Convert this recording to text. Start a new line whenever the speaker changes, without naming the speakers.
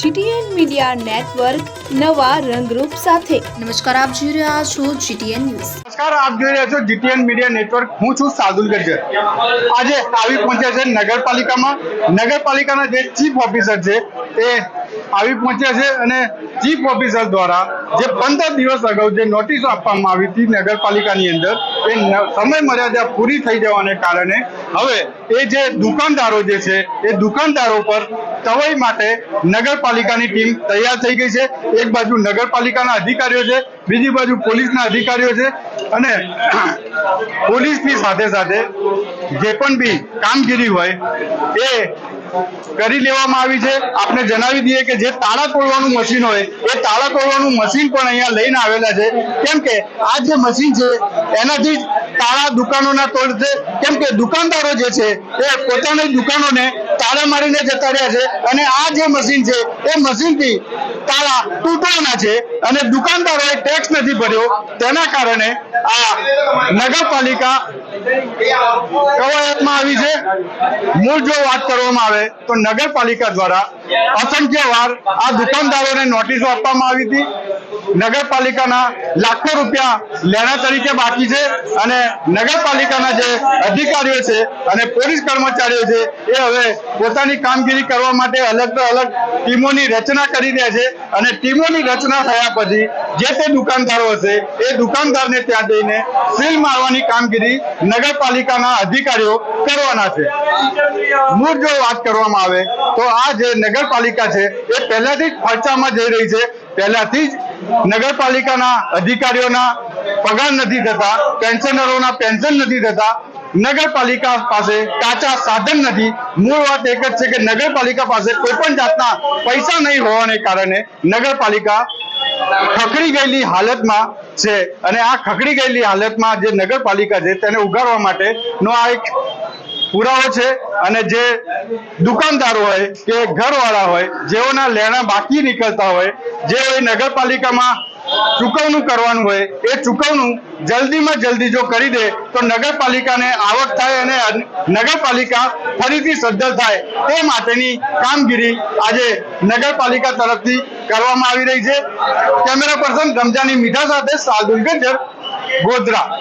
GTN media network નવા રંગરૂપ સાથે.
નમસ્કાર આપ જોઈ રહ્યા છો જીટીએન ન્યૂઝ.
નમસ્કાર આપ જોઈ રહ્યા છો જીટીએન મીડિયા નેટવર્ક. હું છું સાદુલ ગજર આજે આવી પહોંચ્યા છે નગરપાલિકામાં. નગરપાલિકાના જે ચીફ ઓફિસર છે એ આવી પહોંચ્યા છે અને ચીફ ઓફિસર દ્વારા જે પંદર દિવસ અગાઉ જે નોટિસો આપવામાં આવી હતી નગરપાલિકાની અંદર એ ન- સમય મર્યાદા પૂરી થઈ જવાને કારણે હવે એ જે દુકાનદારો જે છે, એ દુકાનદારો પર તવાઈ માટે નગરપાલિકાની ટીમ તૈયાર થઈ ગઈ છે. એક બાજુ નગરપાલિકાના અધિકારીઓ છે, બીજી બાજુ પોલીસના અધિકારીઓ છે અને પોલીસની સાથે સાથે જે પણ બી કામગીરી હોય એ કરી લેવામાં આવી છે. આપણે જણાવી દઈએ કે જે તાળા તોડવાનું મશીન હોય, એ તાળા તોડવાનું મશીન પણ અહીંયા લઈને આવેલા છે. કેમ કે આ જે મશીન છે, એનાથી તાળા દુકાનોના તોડશે કેમ કે દુકાનદારો જે છે, એ પોતાની દુકાનોને તાળા મારીને જતા રહ્યા છે અને આ જે મશીન છે, એ મશીનથી તાળા તૂટવાના છે અને દુકાનદારોએ ટેક્સ નથી ભર્યો. તેના કારણે આ નગરપાલિકા કવાયતમાં આવી છે. મૂળ જો વાત કરવામાં આવે તો નગરપાલિકા દ્વારા અસંખ્ય વાર આ દુકાનદારોને નોટિસો આપવામાં આવી હતી. નગરપાલિકાના લાખો રૂપિયા લેણા તરીકે બાકી છે અને નગરપાલિકાના જે અધિકારીઓ છે અને પોલીસ કર્મચારીઓ છે એ હવે પોતાની કામગીરી કરવા માટે અલગ અલગ ટીમોની રચના કરી રહ્યા છે અને ટીમોની રચના થયા પછી જે તે દુકાનદારો હશે એ દુકાનદારને ત્યાં જઈને સીલ મારવાની કામગીરી નગરપાલિકાના અધિકારીઓ કરવાના છે. મૂળ જો વાત કરવામાં આવે તો આ જે નગરપાલિકા છે એ પહેલાથી જ ખર્ચામાં જઈ રહી છે પહેલાથી જ નગરપાલિકાના અધિકારીઓના પગાર નથી થતા, પેન્શનરોના પેન્શન નથી થતા, નગરપાલિકા પાસે કાચા સાધન નથી. મૂળ વાત એક જ છે કે નગરપાલિકા પાસે કોઈ પણ જાતના પૈસા નહીં હોવાને કારણે નગરપાલિકા ખકડી ગયેલી હાલતમાં છે. અને આ ખકડી ગયેલી હાલતમાં જે નગરપાલિકા છે તેને ઉગારવા માટેનો આ એક પુરાવો છે અને જે દુકાનદારો હોય કે ઘરવાળા હોય, જેઓના લેણા બાકી નીકળતા હોય, જે હોય નગરપાલિકામાં ચૂકવણું કરવાનું હોય, એ ચૂકવણું જલ્દીમાં જલ્દી જો કરી દે, તો નગરપાલિકાને આવક થાય અને અન- નગરપાલિકા ફરીથી સદ્ધર થાય. તે માટેની કામગીરી આજે નગરપાલિકા તરફથી કરવામાં આવી રહી છે. કેમેરા પર્સન રમજાની મીઠા સાથે સાદુલ ગજર ગોધરા.